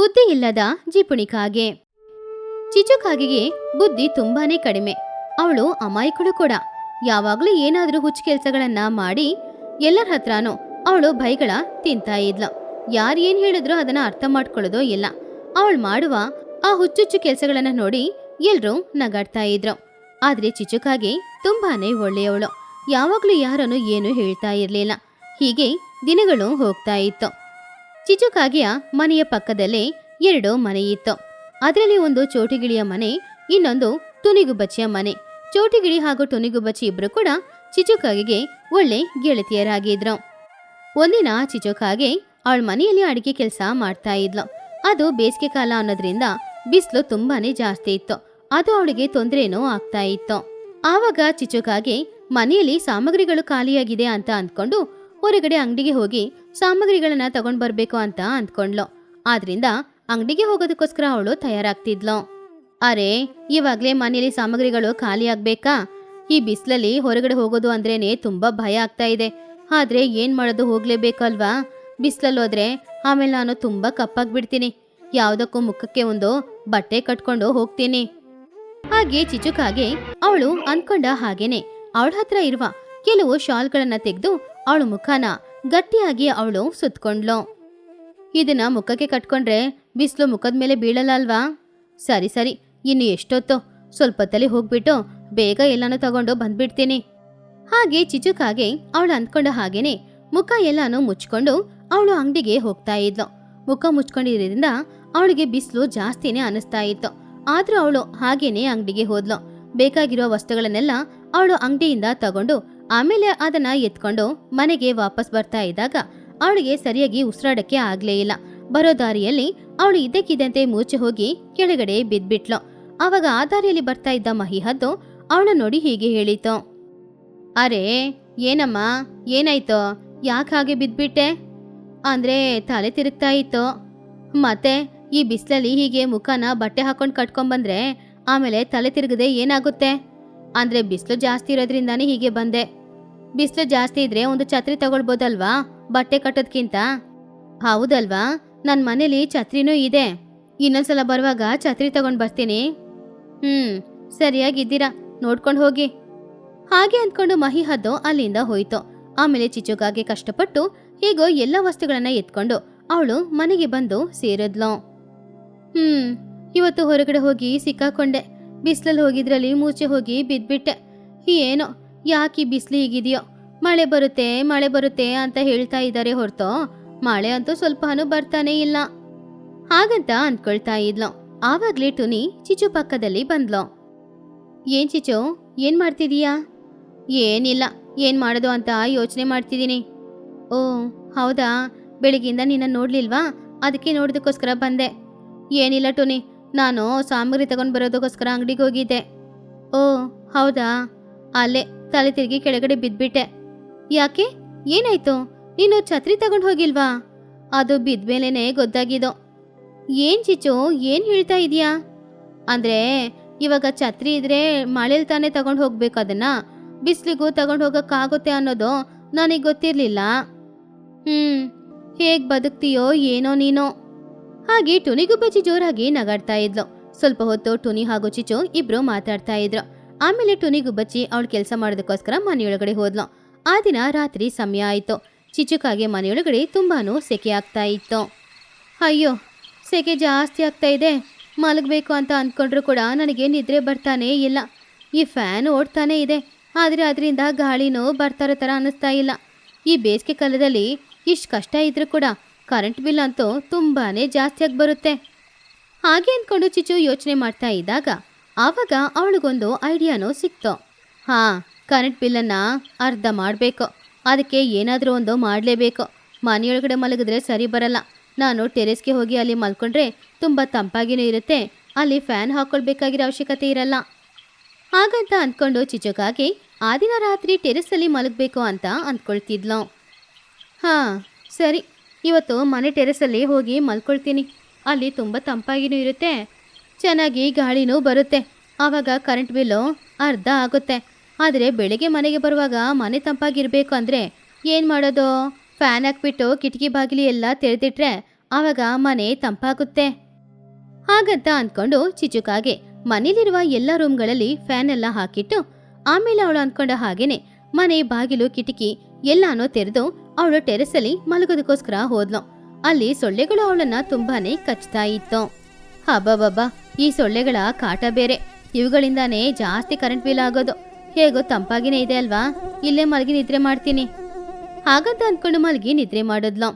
ಬುದ್ಧಿ ಇಲ್ಲದ ಜಿಪುಣಿ ಕಾಗೆ. ಚಿಚು ಕಾಗೆಗೆ ಬುದ್ಧಿ ತುಂಬಾನೇ ಕಡಿಮೆ. ಅವಳು ಅಮಾಯಕಳು ಕೂಡ. ಯಾವಾಗ್ಲೂ ಏನಾದ್ರೂ ಹುಚ್ಚು ಕೆಲ್ಸಗಳನ್ನ ಮಾಡಿ ಎಲ್ಲರ ಹತ್ರನೂ ಅವಳು ಭೈಗಳ ತಿಂತಾ ಇದ್ಲು. ಯಾರು ಏನ್ ಹೇಳಿದ್ರು ಅದನ್ನ ಅರ್ಥ ಮಾಡ್ಕೊಳ್ಳೋದೋ ಇಲ್ಲ. ಅವಳು ಮಾಡುವ ಆ ಹುಚ್ಚುಚ್ಚು ಕೆಲ್ಸಗಳನ್ನ ನೋಡಿ ಎಲ್ರೂ ನಗಾಡ್ತಾ ಇದ್ರು. ಆದ್ರೆ ಚಿಚುಕಾಗೆ ತುಂಬಾನೇ ಒಳ್ಳೆಯವಳು. ಯಾವಾಗ್ಲೂ ಯಾರನ್ನು ಏನು ಹೇಳ್ತಾ ಇರ್ಲಿಲ್ಲ. ಹೀಗೆ ದಿನಗಳು ಹೋಗ್ತಾ ಇತ್ತು. ಚಿಚುಕಾಗೆಯ ಮನೆಯ ಪಕ್ಕದಲ್ಲೇ ಎರಡು ಮನೆ ಇತ್ತು. ಅದರಲ್ಲಿ ಒಂದು ಚೋಟಿಗಿಳಿಯ ಮನೆ, ಇನ್ನೊಂದು ತುನಿಗುಬಚ್ಚಿಯ ಮನೆ. ಚೋಟಿಗಿಳಿ ಹಾಗೂ ತುನಿಗುಬಚ್ಚಿ ಇಬ್ಬರು ಕೂಡ ಚಿಚುಕಾಗೆಗೆ ಒಳ್ಳೆ ಗೆಳತಿಯರಾಗಿದ್ರು. ಒಂದಿನ ಚಿಚುಕಾಗೆ ಅವಳ ಮನೆಯಲ್ಲಿ ಅಡಿಗೆ ಕೆಲಸ ಮಾಡ್ತಾ ಇದ್ಲು. ಅದು ಬೇಸಿಗೆ ಕಾಲ ಅನ್ನೋದ್ರಿಂದ ಬಿಸಿಲು ತುಂಬಾನೇ ಜಾಸ್ತಿ ಇತ್ತು. ಅದು ಅವಳಿಗೆ ತೊಂದರೆನೂ ಆಗ್ತಾ ಇತ್ತು. ಆವಾಗ ಚಿಚುಕಾಗೆ ಮನೆಯಲ್ಲಿ ಸಾಮಗ್ರಿಗಳು ಖಾಲಿಯಾಗಿದೆ ಅಂತ ಅಂದ್ಕೊಂಡು ಹೊರಗಡೆ ಅಂಗಡಿಗೆ ಹೋಗಿ ಸಾಮಗ್ರಿಗಳನ್ನ ತಗೊಂಡ್ ಬರ್ಬೇಕು ಅಂತ ಅಂದ್ಕೊಂಡ್ಲು. ಆದ್ರಿಂದ ಅಂಗಡಿಗೆ ಹೋಗೋದಕ್ಕೋಸ್ಕರ ಅವಳು ತಯಾರಾಗ್ತಿದ್ಲು. ಅರೆ, ಇವಾಗ್ಲೇ ಮನೆಯಲ್ಲಿ ಸಾಮಗ್ರಿಗಳು ಖಾಲಿ ಆಗ್ಬೇಕಾ? ಈ ಬಿಸಿಲಲ್ಲಿ ಹೊರಗಡೆ ಹೋಗೋದು ಅಂದ್ರೇನೆ ತುಂಬಾ ಭಯ ಆಗ್ತಾ ಇದೆ. ಆದ್ರೆ ಏನ್ ಮಾಡೋದು ಹೋಗ್ಲೇಬೇಕಲ್ವಾ ಬಿಸಿಲಲ್ಲಿ ಹೋದ್ರೆ ಆಮೇಲೆ ನಾನು ತುಂಬಾ ಕಪ್ಪಾಗ್ಬಿಡ್ತೀನಿ. ಯಾವ್ದಕ್ಕೂ ಮುಖಕ್ಕೆ ಒಂದು ಬಟ್ಟೆ ಕಟ್ಕೊಂಡು ಹೋಗ್ತೀನಿ. ಹಾಗೆ ಚಿಚುಕಾಗೆ ಅವಳು ಅನ್ಕೊಂಡ ಹಾಗೇನೆ. ಅವಳ ಹತ್ರ ಇರುವ ಕೆಲವು ಶಾಲ್ಗಳನ್ನ ತೆಗೆದು ಅವಳು ಮುಖನ ಗಟ್ಟಿಯಾಗಿ ಅವಳು ಸುತ್ಕೊಂಡ್ಲು ಇದನ್ನ ಮುಖಕ್ಕೆ ಕಟ್ಕೊಂಡ್ರೆ ಬಿಸಿಲು ಮುಖದ ಮೇಲೆ ಬೀಳಲ್ಲ ಅಲ್ವಾ? ಸರಿ ಸರಿ, ಇನ್ನು ಎಷ್ಟೊತ್ತು? ಸ್ವಲ್ಪ ತಲೆ ಹೋಗ್ಬಿಟ್ಟು ಬೇಗ ಎಲ್ಲಾನು ತಗೊಂಡು ಬಂದ್ಬಿಡ್ತೀನಿ. ಹಾಗೆ ಚಿಚುಕಾಗೆ ಅವಳು ಅಂದ್ಕೊಂಡ ಹಾಗೇನೆ ಮುಖ ಎಲ್ಲಾನು ಮುಚ್ಕೊಂಡು ಅವಳು ಅಂಗಡಿಗೆ ಹೋಗ್ತಾ ಇದ್ಲು. ಮುಖ ಮುಚ್ಕೊಂಡಿರೋದ್ರಿಂದ ಅವಳಿಗೆ ಬಿಸಿಲು ಜಾಸ್ತಿನೇ ಅನಿಸ್ತಾ ಇತ್ತು. ಆದ್ರೂ ಅವಳು ಹಾಗೇನೆ ಅಂಗಡಿಗೆ ಹೋದ್ಲು. ಬೇಕಾಗಿರುವ ವಸ್ತುಗಳನ್ನೆಲ್ಲ ಅವಳು ಅಂಗಡಿಯಿಂದ ತಗೊಂಡು ಆಮೇಲೆ ಅದನ್ನ ಎತ್ಕೊಂಡು ಮನೆಗೆ ವಾಪಸ್ ಬರ್ತಾ ಇದ್ದಾಗ ಅವಳಿಗೆ ಸರಿಯಾಗಿ ಉಸಿರಾಡಕ್ಕೆ ಆಗ್ಲೇ ಇಲ್ಲ. ಬರೋ ದಾರಿಯಲ್ಲಿ ಅವಳು ಇದ್ದಕ್ಕಿದ್ದಂತೆ ಮೂಚೆ ಹೋಗಿ ಕೆಳಗಡೆ ಬಿದ್ಬಿಟ್ಲು. ಅವಾಗ ಆ ದಾರಿಯಲ್ಲಿ ಬರ್ತಾ ಇದ್ದ ಮಹಿ ಹದ್ದು ಅವಳ ನೋಡಿ ಹೀಗೆ ಹೇಳಿತು. ಅರೆ, ಏನಮ್ಮ? ಏನಾಯ್ತು? ಯಾಕೆ ಹಾಗೆ ಬಿದ್ಬಿಟ್ಟೆ? ಅಂದ್ರೆ ತಲೆ ತಿರುಗ್ತಾ ಇತ್ತು. ಮತ್ತೆ ಈ ಬಿಸಿಲಲ್ಲಿ ಹೀಗೆ ಮುಖನ ಬಟ್ಟೆ ಹಾಕೊಂಡು ಕಟ್ಕೊಂಡ್ಬಂದ್ರೆ ಆಮೇಲೆ ತಲೆ ತಿರುಗದೆ ಏನಾಗುತ್ತೆ? ಅಂದ್ರೆ ಬಿಸಿಲು ಜಾಸ್ತಿ ಇರೋದ್ರಿಂದಾನೇ ಹೀಗೆ ಬಂದೆ. ಬಿಸಿಲು ಜಾಸ್ತಿ ಇದ್ರೆ ಒಂದು ಛತ್ರಿ ತಗೊಳ್ಬೋದಲ್ವಾ? ಬಟ್ಟೆ ಕಟ್ಟೋದ್ಕಿಂತ? ಹೌದಲ್ವಾ? ನನ್ನ ಮನೇಲಿ ಛತ್ರಿನೂ ಇದೆ. ಇನ್ನೊಂದ್ಸಲ ಬರುವಾಗ ಛತ್ರಿ ತಗೊಂಡು ಬರ್ತೀನಿ. ಹ್ಮ್, ಸರಿಯಾಗಿದ್ದೀರಾ? ನೋಡ್ಕೊಂಡು ಹೋಗಿ. ಹಾಗೆ ಅಂದ್ಕೊಂಡು ಮಹಿ ಹದ್ದು ಅಲ್ಲಿಂದ ಹೋಯ್ತು. ಆಮೇಲೆ ಚಿಚುಕಾಗೆ ಕಷ್ಟಪಟ್ಟು ಹೀಗೋ ಎಲ್ಲ ವಸ್ತುಗಳನ್ನ ಎತ್ಕೊಂಡು ಅವಳು ಮನೆಗೆ ಬಂದು ಸೇರಿದ್ಲು. ಹ್ಮ್, ಇವತ್ತು ಹೊರಗಡೆ ಹೋಗಿ ಸಿಕ್ಕಾಕೊಂಡೆ. ಬಿಸಿಲಲ್ಲಿ ಹೋಗಿದ್ರಲ್ಲಿ ಮೂಚೆ ಹೋಗಿ ಬಿದ್ಬಿಟ್ಟೆ. ಏನೋ ಯಾಕೆ ಬಿಸಿಲು ಹೀಗಿದೆಯೋ ಮಳೆ ಬರುತ್ತೆ ಮಳೆ ಬರುತ್ತೆ ಅಂತ ಹೇಳ್ತಾ ಇದ್ದಾರೆ ಹೊರತು ಮಳೆ ಅಂತೂ ಸ್ವಲ್ಪನೂ ಬರ್ತಾನೆ ಇಲ್ಲ. ಹಾಗಂತ ಅಂದ್ಕೊಳ್ತಾ ಇದ್ಲು. ಆವಾಗ್ಲೇ ಟುನಿ ಚಿಚು ಪಕ್ಕದಲ್ಲಿ ಬಂದ್ಲು. ಏನ್ ಚಿಚು, ಏನ್ ಮಾಡ್ತಿದೀಯಾ? ಏನಿಲ್ಲ, ಏನ್ ಮಾಡೋದು ಅಂತ ಯೋಚನೆ ಮಾಡ್ತಿದ್ದೀನಿ. ಓ, ಹೌದಾ? ಬೆಳಿಗ್ಗೆಯಿಂದ ನಿನ್ನ ನೋಡ್ಲಿಲ್ವಾ? ಅದಕ್ಕೆ ನೋಡೋದಕ್ಕೋಸ್ಕರ ಬಂದೆ. ಏನಿಲ್ಲ ಟುನಿ, ನಾನು ಸಾಮಗ್ರಿ ತಗೊಂಡ್ ಬರೋದಕ್ಕೋಸ್ಕರ ಅಂಗಡಿಗೆ ಹೋಗಿದ್ದೆ. ಓ, ಹೌದಾ? ಅಲ್ಲೇ ತಲೆ ತಿರುಗಿ ಕೆಳಗಡೆ ಬಿದ್ಬಿಟ್ಟೆ. ಯಾಕೆ? ಏನಾಯ್ತು? ನೀನು ಛತ್ರಿ ತಗೊಂಡು ಹೋಗಿಲ್ವಾ? ಅದು ಬಿದ್ಮೇಲೆನೆ ಗೊತ್ತಾಗಿದ್ದು ಏನ್ ಚಿಚು ಏನ್ ಹೇಳ್ತಾ ಇದೀಯಾ ಅಂದ್ರೆ, ಇವಾಗ ಛತ್ರಿ ಇದ್ರೆ ಮಳೇಲಿ ತಾನೇ ತಗೊಂಡು ಹೋಗ್ಬೇಕು ಅದನ್ನ? ಬಿಸ್ಲಿಗೂ ತಗೊಂಡ್ ಹೋಗಕ್ಕಾಗುತ್ತೆ ಅನ್ನೋದು ನನಗೆ ಗೊತ್ತಿರ್ಲಿಲ್ಲ. ಹ್ಮ್, ಹೇಗ್ ಬದುಕ್ತೀಯೋ ಏನೋ ನೀನೋ. ಹಾಗೆ ಟುನಿಗೂ ಬಚ್ಚಿ ಜೋರಾಗಿ ನಗಾಡ್ತಾ ಇದ್ಲು. ಸ್ವಲ್ಪ ಹೊತ್ತು ಟುನಿ ಹಾಗೂ ಚಿಚು ಇಬ್ರು ಮಾತಾಡ್ತಾ ಇದ್ರು. ಆಮೇಲೆ ಟುನಿಗೂ ಬಚ್ಚಿ ಅವಳು ಕೆಲಸ ಮಾಡೋದಕ್ಕೋಸ್ಕರ ಮನೆಯೊಳಗಡೆ ಹೋದ್ಲು. ಆ ದಿನ ರಾತ್ರಿ ಸಮಯ ಆಯಿತು. ಚಿಚುಕಾಗೆ ಮನೆಯೊಳಗಡೆ ತುಂಬಾ ಸೆಕೆ ಆಗ್ತಾ ಇತ್ತು. ಅಯ್ಯೋ, ಸೆಕೆ ಜಾಸ್ತಿ ಆಗ್ತಾ ಇದೆ. ಮಲಗಬೇಕು ಅಂತ ಅಂದ್ಕೊಂಡ್ರು ಕೂಡ ನನಗೆ ನಿದ್ರೆ ಬರ್ತಾನೇ ಇಲ್ಲ. ಈ ಫ್ಯಾನ್ ಓಡ್ತಾನೇ ಇದೆ. ಆದರೆ ಅದರಿಂದ ಗಾಳಿನೂ ಬರ್ತಾರೋ ಥರ ಅನ್ನಿಸ್ತಾ ಇಲ್ಲ. ಈ ಬೇಸಿಗೆ ಕಾಲದಲ್ಲಿ ಇಷ್ಟು ಕಷ್ಟ ಇದ್ರೂ ಕೂಡ ಕರೆಂಟ್ ಬಿಲ್ ಅಂತೂ ತುಂಬಾ ಜಾಸ್ತಿಯಾಗಿ ಬರುತ್ತೆ. ಹಾಗೆ ಅಂದ್ಕೊಂಡು ಚಿಚು ಯೋಚನೆ ಮಾಡ್ತಾ ಇದ್ದಾಗ ಆವಾಗ ಅವಳಿಗೊಂದು ಐಡಿಯಾನೂ ಸಿಕ್ತು. ಹಾ, ಕರೆಂಟ್ ಬಿಲ್ಲನ್ನು ಅರ್ಧ ಮಾಡಬೇಕು. ಅದಕ್ಕೆ ಏನಾದರೂ ಒಂದು ಮಾಡಲೇಬೇಕು. ಮನೆಯೊಳಗಡೆ ಮಲಗಿದ್ರೆ ಸರಿ ಬರಲ್ಲ. ನಾನು ಟೆರೆಸ್ಗೆ ಹೋಗಿ ಅಲ್ಲಿ ಮಲ್ಕೊಂಡ್ರೆ ತುಂಬ ತಂಪಾಗಿಯೂ ಇರುತ್ತೆ. ಅಲ್ಲಿ ಫ್ಯಾನ್ ಹಾಕ್ಕೊಳ್ಬೇಕಾಗಿರೋ ಅವಶ್ಯಕತೆ ಇರಲ್ಲ. ಹಾಗಂತ ಅಂದ್ಕೊಂಡು ಚಿಚುಕಾಗಿ, ಆ ದಿನ ರಾತ್ರಿ ಟೆರೆಸ್ಸಲ್ಲಿ ಮಲಗಬೇಕು ಅಂತ ಅಂದ್ಕೊಳ್ತಿದ್ಲು. ಹಾಂ, ಸರಿ. ಇವತ್ತು ಮನೆ ಟೆರೆಸಲ್ಲಿ ಹೋಗಿ ಮಲ್ಕೊಳ್ತೀನಿ. ಅಲ್ಲಿ ತುಂಬ ತಂಪಾಗಿಯೂ ಇರುತ್ತೆ. ಚೆನ್ನಾಗಿ ಗಾಳಿನೂ ಬರುತ್ತೆ. ಆವಾಗ ಕರೆಂಟ್ ಬಿಲ್ಲು ಅರ್ಧ ಆಗುತ್ತೆ. ಆದರೆ ಬೆಳಗ್ಗೆ ಮನೆಗೆ ಬರುವಾಗ ಮನೆ ತಂಪಾಗಿರಬೇಕು ಅಂದರೆ ಏನು ಮಾಡೋದು? ಫ್ಯಾನ್ ಹಾಕ್ಬಿಟ್ಟು ಕಿಟಕಿ ಬಾಗಿಲಿ ಎಲ್ಲ ತೆರೆದಿಟ್ರೆ ಆವಾಗ ಮನೆ ತಂಪಾಗುತ್ತೆ. ಹಾಗಂತ ಅಂದ್ಕೊಂಡು ಚಿಚುಕಾಗೆ ಮನೇಲಿರುವ ಎಲ್ಲ ರೂಮ್ಗಳಲ್ಲಿ ಫ್ಯಾನ್ ಎಲ್ಲ ಹಾಕಿಟ್ಟು ಆಮೇಲೆ ಅವಳು ಅಂದ್ಕೊಂಡ ಹಾಗೇನೆ ಮನೆ ಬಾಗಿಲು ಕಿಟಕಿ ಎಲ್ಲಾನು ತೆರೆದು ಅವಳು ಟೆರೆಸಲ್ಲಿ ಮಲಗೋದಕ್ಕೋಸ್ಕರ ಹೋದ್ಲು. ಅಲ್ಲಿ ಸೊಳ್ಳೆಗಳು ಅವಳನ್ನ ತುಂಬಾನೇ ಕಚ್ತಾ ಇತ್ತು. ಹಬ್ಬಬ್ಬಬ್ಬ ಈ ಸೊಳ್ಳೆಗಳ ಕಾಟ ಬೇರೆ. ಇವುಗಳಿಂದಾನೇ ಜಾಸ್ತಿ ಕರೆಂಟ್ ಬಿಲ್ ಆಗೋದು. ಹೇಗೋ ತಂಪಾಗಿನೇ ಇದೆ ಅಲ್ವಾ? ಇಲ್ಲೇ ಮಲಗಿ ನಿದ್ರೆ ಮಾಡ್ತೀನಿ. ಹಾಗಂತ ಅಂದ್ಕೊಂಡು ಮಲಗಿ ನಿದ್ರೆ ಮಾಡಿದ್ಲು.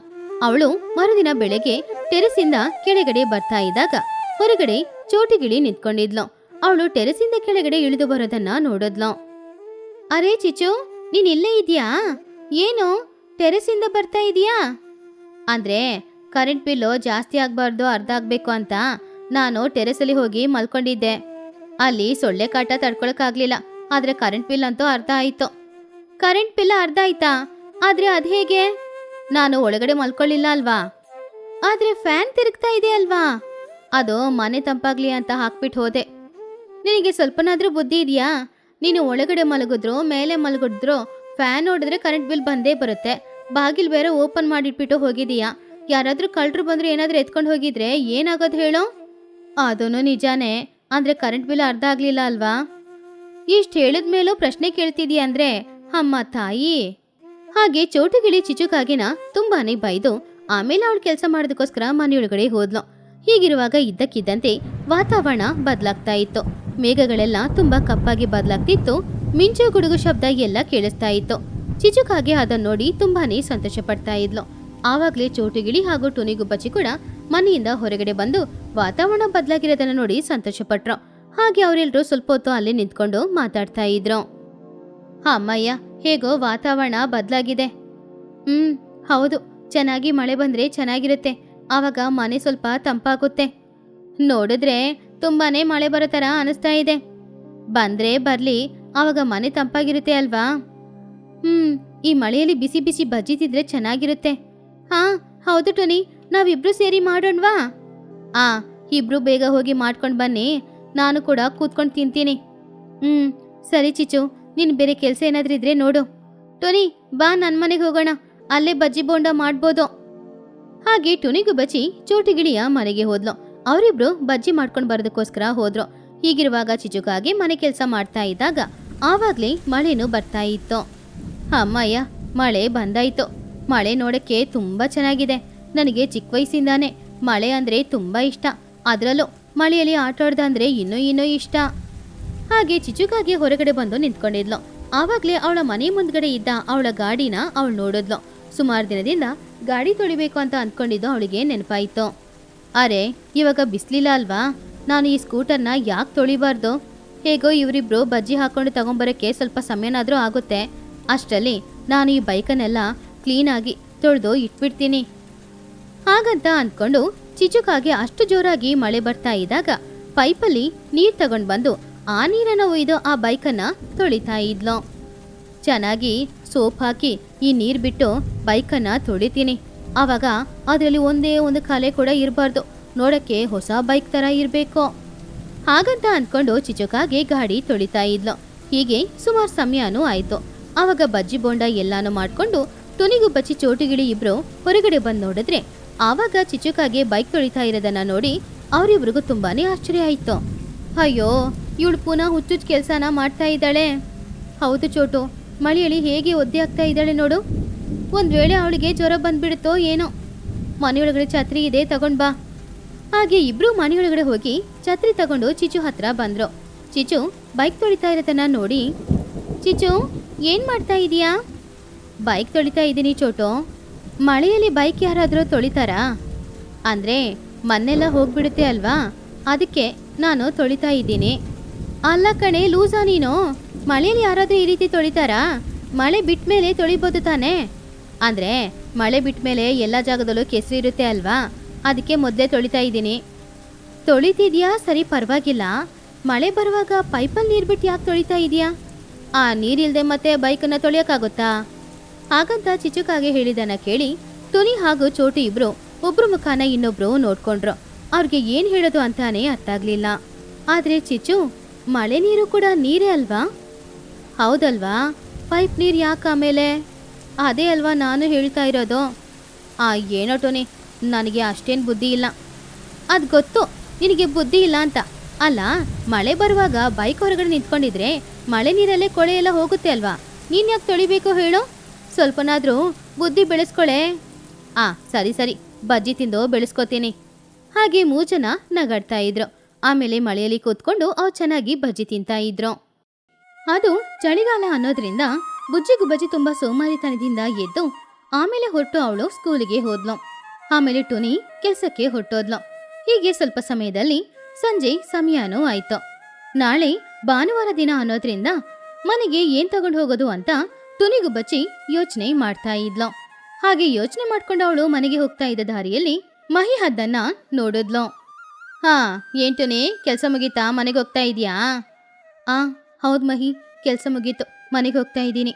ಅವಳು ಮರುದಿನ ಬೆಳಗ್ಗೆ ಟೆರೆಸಿಂದ ಕೆಳಗಡೆ ಬರ್ತಾ ಇದ್ದಾಗ ಹೊರಗಡೆ ಚೋಟಿಗಿಳಿ ನಿಂತ್ಕೊಂಡಿದ್ಲು. ಅವಳು ಟೆರೆಸಿಂದ ಕೆಳಗಡೆ ಇಳಿದು ಬರೋದನ್ನ ನೋಡಿದ್ಲು. ಅರೇ ಚಿಚು ನೀನ್ ಇಲ್ಲೇ ಇದೆಯಾ? ಏನು? ಟೆರೆಸಿಂದ ಬರ್ತಾ ಇದೀಯಾ? ಅಂದ್ರೆ ಕರೆಂಟ್ ಬಿಲ್ಲು ಜಾಸ್ತಿ ಆಗ್ಬಾರ್ದು, ಅರ್ಧ ಆಗ್ಬೇಕು ಅಂತ. ನಾನು ಟೆರೆಸಲ್ಲಿ ಹೋಗಿ ಮಲ್ಕೊಂಡಿದ್ದೆ. ಅಲ್ಲಿ ಸೊಳ್ಳೆ ಕಾಟ ತಡ್ಕೊಳಕ್ಕಾಗ್ಲಿಲ್ಲ, ಆದ್ರೆ ಕರೆಂಟ್ ಬಿಲ್ ಅಂತೂ ಅರ್ಧ ಆಯ್ತು. ಕರೆಂಟ್ ಬಿಲ್ ಅರ್ಧ ಆಯ್ತಾ? ಆದ್ರೆ ಅದ್ ಹೇಗೆ? ನಾನು ಒಳಗಡೆ ಮಲ್ಕೊಳ್ಳಿಲ್ಲ ಅಲ್ವಾ? ಆದ್ರೆ ಫ್ಯಾನ್ ತಿರುಗ್ತಾ ಇದೆ ಅಲ್ವಾ? ಅದು ಮನೆ ತಂಪಾಗ್ಲಿ ಅಂತ ಹಾಕ್ಬಿಟ್ಟು ಹೋದೆ. ನಿನಗೆ ಸ್ವಲ್ಪನಾದ್ರೂ ಬುದ್ಧಿ ಇದೆಯಾ? ನೀನು ಒಳಗಡೆ ಮಲಗಿದ್ರು, ಮೇಲೆ ಮಲಗಿದ್ರು, ಫ್ಯಾನ್ ನೋಡಿದ್ರೆ ಕರೆಂಟ್ ಬಿಲ್ ಬಂದೇ ಬರುತ್ತೆ. ಬಾಗಿಲು ಬೇರೆ ಓಪನ್ ಮಾಡಿಟ್ಬಿಟ್ಟು ಹೋಗಿದೀಯಾ? ಯಾರಾದ್ರೂ ಕಳ್ರು ಬಂದ್ರೆ ಏನಾದ್ರೂ ಎತ್ಕೊಂಡು ಹೋಗಿದ್ರೆ ಏನಾಗೋದು ಹೇಳೋ? ಅದೂ ನಿಜಾನೇ. ಅಂದ್ರೆ ಕರೆಂಟ್ ಬಿಲ್ ಅರ್ಧ ಆಗ್ಲಿಲ್ಲ ಅಲ್ವಾ? ಇಷ್ಟು ಹೇಳಿದ್ಮೇಲೂ ಪ್ರಶ್ನೆ ಕೇಳ್ತಿದೀಯ ಅಂದ್ರೆ, ಅಮ್ಮ ತಾಯಿ. ಹಾಗೆ ಚೋಟುಗಿಳಿ ಚಿಚುಕಾಗಿನ ತುಂಬಾನೇ ಬೈದು, ಆಮೇಲೆ ಅವಳು ಕೆಲಸ ಮಾಡೋದಕ್ಕೋಸ್ಕರ ಮನೆಯೊಳಗಡೆ ಹೋದ್ಲು. ಹೀಗಿರುವಾಗ ಇದ್ದಕ್ಕಿದ್ದಂತೆ ವಾತಾವರಣ ಬದಲಾಗ್ತಾ ಇತ್ತು. ಮೇಘಗಳೆಲ್ಲ ತುಂಬಾ ಕಪ್ಪಾಗಿ ಬದಲಾಗ್ತಿತ್ತು. ಮಿಂಚು ಗುಡುಗು ಶಬ್ದ ಎಲ್ಲ ಕೇಳಿಸ್ತಾ ಇತ್ತು. ಚಿಚುಕಾಗೆ ಅದನ್ನ ನೋಡಿ ತುಂಬಾನೇ ಸಂತೋಷ ಪಡ್ತಾ ಇದ್ಲು. ಆವಾಗ್ಲೇ ಚೋಟುಗಿಳಿ ಹಾಗೂ ಟುನಿಗುಬ್ಬಚ್ಚಿ ಕೂಡ ಮನೆಯಿಂದ ಹೊರಗಡೆ ಬಂದು ವಾತಾವರಣ ಬದಲಾಗಿರೋದನ್ನ ನೋಡಿ ಸಂತೋಷ ಪಟ್ರು ಹಾಗೆ ಅವರೆಲ್ಲರೂ ಸ್ವಲ್ಪ ಹೊತ್ತು ಅಲ್ಲಿ ನಿಂತ್ಕೊಂಡು ಮಾತಾಡ್ತಾ ಇದ್ರು. ಅಮ್ಮಯ್ಯ, ಹೇಗೋ ವಾತಾವರಣ ಬದಲಾಗಿದೆ. ಹ್ಮ್, ಹೌದು. ಚೆನ್ನಾಗಿ ಮಳೆ ಬಂದ್ರೆ ಚೆನ್ನಾಗಿರುತ್ತೆ. ಆವಾಗ ಮನೆ ಸ್ವಲ್ಪ ತಂಪಾಗುತ್ತೆ. ನೋಡಿದ್ರೆ ತುಂಬಾನೇ ಮಳೆ ಬರೋ ಥರ ಅನಿಸ್ತಾ ಇದೆ. ಬಂದ್ರೆ ಬರ್ಲಿ, ಆವಾಗ ಮನೆ ತಂಪಾಗಿರುತ್ತೆ ಅಲ್ವಾ? ಹ್ಮ್, ಈ ಮಳೆಯಲ್ಲಿ ಬಿಸಿ ಬಿಸಿ ಬಜ್ಜಿ ತಿಂದ್ರೆ ಚೆನ್ನಾಗಿರುತ್ತೆ. ಹಾ, ಹೌದು ಟೋನಿ. ನಾವಿಬ್ರು ಸೇರಿ ಮಾಡೋಣ್ವಾ? ಆ, ಇಬ್ರು ಬೇಗ ಹೋಗಿ ಮಾಡ್ಕೊಂಡು ಬನ್ನಿ. ನಾನು ಕೂಡ ಕೂತ್ಕೊಂಡು ತಿಂತೀನಿ. ಹ್ಮ್, ಸರಿ ಚಿಚು ನೀನು ಬೇರೆ ಕೆಲಸ ಏನಾದ್ರೂ ಇದ್ರೆ ನೋಡು. ಟೊನಿ, ಬಾ ನನ್ನ ಮನೆಗೆ ಹೋಗೋಣ. ಅಲ್ಲೇ ಬಜ್ಜಿ ಬೋಂಡ ಮಾಡ್ಬೋದು. ಹಾಗೆ ಟುನಿಗು ಬಜ್ಜಿ ಚೋಟಿಗಿಳಿಯ ಮನೆಗೆ ಹೋದ್ಲು. ಅವರಿಬ್ರು ಬಜ್ಜಿ ಮಾಡ್ಕೊಂಡು ಬರೋದಕ್ಕೋಸ್ಕರ ಹೋದ್ರು. ಹೀಗಿರುವಾಗ ಚಿಚುಗಾಗಿ ಮನೆ ಕೆಲಸ ಮಾಡ್ತಾ ಇದ್ದಾಗ ಆವಾಗ್ಲೇ ಮಳೆನೂ ಬರ್ತಾ ಇತ್ತು. ಅಮ್ಮಯ್ಯ, ಮಳೆ ಬಂದಾಯ್ತು. ಮಳೆ ನೋಡಕ್ಕೆ ತುಂಬಾ ಚೆನ್ನಾಗಿದೆ. ನನಗೆ ಚಿಕ್ಕ ವಯಸ್ಸಿಂದಾನೆ. ಮಳೆ ಅಂದ್ರೆ ತುಂಬಾ ಇಷ್ಟ. ಅದರಲ್ಲೂ ಮಳೆಯಲ್ಲಿ ಆಟ ಆಡ್ದಂದ್ರೆ ಇನ್ನೂ ಇನ್ನೂ ಇಷ್ಟ. ಹಾಗೆ ಚಿಚುಕಾಗಿ ಹೊರಗಡೆ ಬಂದು ನಿಂತ್ಕೊಂಡಿದ್ಲು. ಆವಾಗ್ಲೇ ಅವಳ ಮನೆ ಮುಂದ್ಗಡೆ ಇದ್ದ ಅವಳ ಗಾಡಿನ ಅವಳು ನೋಡಿದ್ಲು. ಸುಮಾರು ದಿನದಿಂದ ಗಾಡಿ ತೊಳಿಬೇಕು ಅಂತ ಅಂದ್ಕೊಂಡಿದ್ದು ಅವಳಿಗೆ ನೆನಪಾಯಿತು. ಅರೆ, ಇವಾಗ ಬಿಸ್ಲಿಲ್ಲ ಅಲ್ವಾ? ನಾನು ಈ ಸ್ಕೂಟರ್ನ ಯಾಕೆ ತೊಳಿಬಾರ್ದು? ಹೇಗೋ ಇವರಿಬ್ರು ಬಜ್ಜಿ ಹಾಕೊಂಡು ತಗೊಂಬರೋಕ್ಕೆ ಸ್ವಲ್ಪ ಸಮಯನಾದರೂ ಆಗುತ್ತೆ. ಅಷ್ಟರಲ್ಲಿ ನಾನು ಈ ಬೈಕನ್ನೆಲ್ಲ ಕ್ಲೀನಾಗಿ ತೊಳೆದು ಇಟ್ಬಿಡ್ತೀನಿ. ಹಾಗಂತ ಅಂದ್ಕೊಂಡು ಚಿಚುಕಾಗೆ ಅಷ್ಟು ಜೋರಾಗಿ ಮಳೆ ಬರ್ತಾ ಇದ್ದಾಗ ಪೈಪಲ್ಲಿ ನೀರ್ ತಗೊಂಡ್ ಬಂದು ಆ ನೀರನ್ನ ಒಯ್ದು ಆ ಬೈಕನ್ನ ತೊಳಿತಾ ಇದ್ಲು. ಚೆನ್ನಾಗಿ ಸೋಪ್ ಹಾಕಿ ಈ ನೀರ್ ಬಿಟ್ಟು ಬೈಕನ್ನ ತೊಳಿತೀನಿ. ಆವಾಗ ಅದರಲ್ಲಿ ಒಂದೇ ಒಂದು ಕಲೆ ಕೂಡ ಇರಬಾರ್ದು. ನೋಡಕ್ಕೆ ಹೊಸ ಬೈಕ್ ತರ ಇರಬೇಕು. ಹಾಗಂತ ಅಂದ್ಕೊಂಡು ಚಿಚುಕಾಗೆ ಗಾಡಿ ತೊಳಿತಾ ಇದ್ಲು. ಹೀಗೆ ಸುಮಾರು ಸಮಯನೂ ಆಯ್ತು. ಆವಾಗ ಬಜ್ಜಿ ಬೋಂಡ ಎಲ್ಲಾನು ಮಾಡ್ಕೊಂಡು ತುನಿಗೂ ಬಚ್ಚಿ ಚೋಟಿಗಿಳಿ ಇಬ್ರು ಹೊರಗಡೆ ಬಂದು ನೋಡಿದ್ರೆ ಆವಾಗ ಚಿಚುಕಾಗೆ ಬೈಕ್ ತೊಳಿತಾ ಇರೋದನ್ನ ನೋಡಿ ಅವರಿಬ್ರಿಗೂ ತುಂಬಾನೇ ಆಶ್ಚರ್ಯ ಆಯ್ತು. ಅಯ್ಯೋ, ಇವಳು ಪುನಃ ಹುಚ್ಚುಚ್ಚು ಕೆಲಸನ ಮಾಡ್ತಾ ಇದ್ದಾಳೆ. ಹೌದು ಚೋಟು, ಮಳೆಯಲ್ಲಿ ಹೇಗೆ ಒದ್ದೆ ಆಗ್ತಾ ಇದ್ದಾಳೆ ನೋಡು. ಒಂದ್ ವೇಳೆ ಅವಳಿಗೆ ಜ್ವರ ಬಂದ್ಬಿಡುತ್ತೋ ಏನೋ. ಮನೆಯೊಳಗಡೆ ಛತ್ರಿ ಇದೆ, ತಗೊಂಡ್ ಬಾ. ಹಾಗೆ ಇಬ್ರು ಮನೆಯೊಳಗಡೆ ಹೋಗಿ ಛತ್ರಿ ತಗೊಂಡು ಚಿಚು ಹತ್ರ ಬಂದ್ರು. ಚಿಚು ಬೈಕ್ ತೊಳಿತಾ ಇರೋದನ್ನ ನೋಡಿ, ಚಿಚು, ಏನ್ ಮಾಡ್ತಾ ಇದೀಯಾ? ಬೈಕ್ ತೊಳಿತಾ ಇದ್ದೀನಿ ಚೋಟು. ಮಳೆಯಲ್ಲಿ ಬೈಕ್ ಯಾರಾದರೂ ತೊಳಿತಾರಾ? ಅಂದರೆ ಮನ್ನೆಲ್ಲ ಹೋಗ್ಬಿಡುತ್ತೆ ಅಲ್ವಾ? ಅದಕ್ಕೆ ನಾನು ತೊಳಿತಾ ಇದ್ದೀನಿ. ಅಲ್ಲ ಕಣೆ, ಲೂಸಾ ನೀನು? ಮಳೆಯಲ್ಲಿ ಯಾರಾದರೂ ಈ ರೀತಿ ತೊಳಿತಾರಾ? ಮಳೆ ಬಿಟ್ಟ ಮೇಲೆ ತೊಳಿಬೋದು ತಾನೇ? ಅಂದರೆ ಮಳೆ ಬಿಟ್ಟ ಮೇಲೆ ಎಲ್ಲ ಜಾಗದಲ್ಲೂ ಕೆಸರು ಇರುತ್ತೆ ಅಲ್ವಾ? ಅದಕ್ಕೆ ಮೊದಲೇ ತೊಳಿತಾ ಇದ್ದೀನಿ. ತೊಳಿತಿದ್ಯಾ? ಸರಿ, ಪರವಾಗಿಲ್ಲ. ಮಳೆ ಬರುವಾಗ ಪೈಪಲ್ಲಿ ನೀರು ಬಿಟ್ಟು ಯಾಕೆ ತೊಳಿತಾ ಇದೆಯಾ? ಆ ನೀರಿಲ್ಲದೆ ಮತ್ತೆ ಬೈಕನ್ನು ತೊಳೆಯೋಕ್ಕಾಗುತ್ತಾ? ಹಾಗಂತ ಚಿಚುಕಾಗೆ ಹೇಳಿದನ ಕೇಳಿ ತುನಿ ಹಾಗೂ ಚೋಟು ಇಬ್ರು, ಒಬ್ರು ಮುಖಾನ ಇನ್ನೊಬ್ರು ನೋಡ್ಕೊಂಡ್ರು. ಅವ್ರಿಗೆ ಏನ್ ಹೇಳೋದು ಅಂತಾನೆ ಅರ್ಥ ಆಗ್ಲಿಲ್ಲ. ಆದ್ರೆ ಚಿಚು ಮಳೆ ನೀರು ಕೂಡ ನೀರೇ ಅಲ್ವಾ? ಹೌದಲ್ವಾ? ಪೈಪ್ ನೀರು ಯಾಕೆ ಆಮೇಲೆ? ಅದೇ ಅಲ್ವಾ ನಾನು ಹೇಳ್ತಾ ಇರೋದು. ಆ, ಏನೋ ಟೋನಿ, ನನಗೆ ಅಷ್ಟೇನು ಬುದ್ಧಿ ಇಲ್ಲ. ಅದು ಗೊತ್ತು, ನಿನಗೆ ಬುದ್ಧಿ ಇಲ್ಲ ಅಂತ. ಅಲ್ಲ, ಮಳೆ ಬರುವಾಗ ಬೈಕ್ ಹೊರಗಡೆ ನಿಂತ್ಕೊಂಡಿದ್ರೆ ಮಳೆ ನೀರಲ್ಲೇ ಕೊಳೆ ಎಲ್ಲ ಹೋಗುತ್ತೆ ಅಲ್ವಾ? ನೀನು ಯಾಕೆ ತೊಳಿಬೇಕು ಹೇಳು? ಸ್ವಲ್ಪನಾದರೂ ಬುದ್ಧಿ ಬೆಳೆಸ್ಕೊಳೆ. ಆ, ಸರಿ ಸರಿ. ಬಜ್ಜಿ ತಿಂದು ಬೆಳೆಸ್ಕೋತೀನಿ. ಹಾಗೆ ಮೂರು ಜನ ನಗಾಡ್ತಾ ಇದ್ರು. ಆಮೇಲೆ ಮಳೆಯಲ್ಲಿ ಕೂತ್ಕೊಂಡು ಅವು ಚೆನ್ನಾಗಿ ಬಜ್ಜಿ ತಿಂತಾ ಇದ್ರು. ಅದು ಚಳಿಗಾಲ ಅನ್ನೋದ್ರಿಂದ ಬುಜ್ಜಿಗು ಬಜ್ಜಿ ತುಂಬಾ ಸೋಮಾರಿತನದಿಂದ ಎದ್ದು ಆಮೇಲೆ ಹೊರಟು ಅವಳು ಸ್ಕೂಲಿಗೆ ಹೋದ್ಲು. ಆಮೇಲೆ ಟುನಿ ಕೆಲಸಕ್ಕೆ ಹೊರಟೋದ್ಲು. ಹೀಗೆ ಸ್ವಲ್ಪ ಸಮಯದಲ್ಲಿ ಸಂಜೆ ಸಮಯನೂ ಆಯ್ತು. ನಾಳೆ ಭಾನುವಾರ ದಿನ ಅನ್ನೋದ್ರಿಂದ ಮನೆಗೆ ಏನ್ ತಗೊಂಡು ಹೋಗೋದು ಅಂತ ಟುನಿಗುಬ್ಬಚ್ಚಿ ಯೋಚನೆ ಮಾಡ್ತಾ ಇದ್ಲು. ಹಾಗೆ ಯೋಚನೆ ಮಾಡ್ಕೊಂಡು ಅವಳು ಮನೆಗೆ ಹೋಗ್ತಾ ಇದ್ದ ದಾರಿಯಲ್ಲಿ ಮಹಿ ಹದ್ದನ್ನ ನೋಡಿದ್ಲು. ಹಾ, ಏನ್ ಟುನಿ ಕೆಲಸ ಮುಗೀತಾ? ಮನೆಗೆ ಹೋಗ್ತಾ ಇದೀಯಾ? ಆ, ಹೌದು ಮಹಿ, ಕೆಲಸ ಮುಗೀತು. ಮನೆಗೆ ಹೋಗ್ತಾ ಇದ್ದೀನಿ.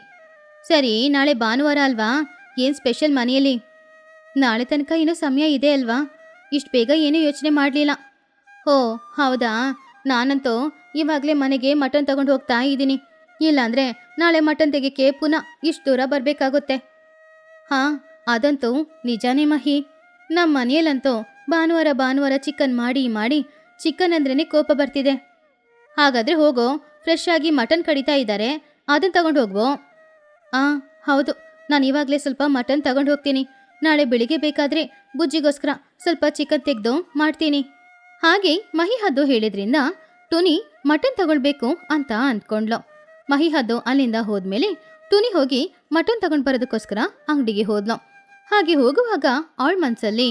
ಸರಿ, ನಾಳೆ ಭಾನುವಾರ ಅಲ್ವಾ? ಏನು ಸ್ಪೆಷಲ್ ಮನೆಯಲ್ಲಿ? ನಾಳೆ ತನಕ ಏನೋ ಸಮಯ ಇದೆ ಅಲ್ವಾ? ಇಷ್ಟು ಬೇಗ ಏನೂ ಯೋಚನೆ ಮಾಡಲಿಲ್ಲ. ಓ, ಹೌದಾ? ನಾನಂತೂ ಇವಾಗಲೇ ಮನೆಗೆ ಮಟನ್ ತಗೊಂಡು ಹೋಗ್ತಾ ಇದ್ದೀನಿ. ಇಲ್ಲಾಂದರೆ ನಾಳೆ ಮಟನ್ ತೆಗೆಕ್ಕೆ ಪುನಃ ಇಷ್ಟು ದೂರ ಬರಬೇಕಾಗುತ್ತೆ. ಹಾಂ, ಅದಂತೂ ನಿಜಾನೇ ಮಹಿ. ನಮ್ಮ ಮನೆಯಲ್ಲಂತೂ ಭಾನುವಾರ ಭಾನುವಾರ ಚಿಕನ್ ಮಾಡಿ ಮಾಡಿ ಚಿಕನ್ ಅಂದ್ರೇ ಕೋಪ ಬರ್ತಿದೆ. ಹಾಗಾದ್ರೆ ಹೋಗೋ ಫ್ರೆಶ್ ಆಗಿ ಮಟನ್ ಕಡಿತಾ ಇದ್ದಾರೆ ಅದನ್ನ ತಗೊಂಡು ಹೋಗ್ಬೋ ಆ, ಹೌದು, ನಾನು ಇವಾಗಲೇ ಸ್ವಲ್ಪ ಮಟನ್ ತಗೊಂಡು ಹೋಗ್ತೀನಿ. ನಾಳೆ ಬೆಳಿಗ್ಗೆ ಬೇಕಾದ್ರೆ ಬುಜ್ಜಿಗೋಸ್ಕರ ಸ್ವಲ್ಪ ಚಿಕನ್ ತೆಗೆದು ಮಾಡ್ತೀನಿ. ಹಾಗೆ ಮಹಿ ಹದ್ದು ಹೇಳಿದ್ರಿಂದ ಟುನಿ ಮಟನ್ ತಗೊಳ್ಬೇಕು ಅಂತ ಅಂದ್ಕೊಂಡ್ಲು ಮಹಿಹದ್ದು ಅಲ್ಲಿಂದ ಹೋದ್ಮೇಲೆ ಟುನಿ ಹೋಗಿ ಮಟನ್ ತಗೊಂಡ್ ಬರೋದಕ್ಕೋಸ್ಕರ ಅಂಗಡಿಗೆ ಹೋದ್ಲು. ಹಾಗೆ ಹೋಗುವಾಗ ಅವಳ ಮನ್ಸಲ್ಲಿ,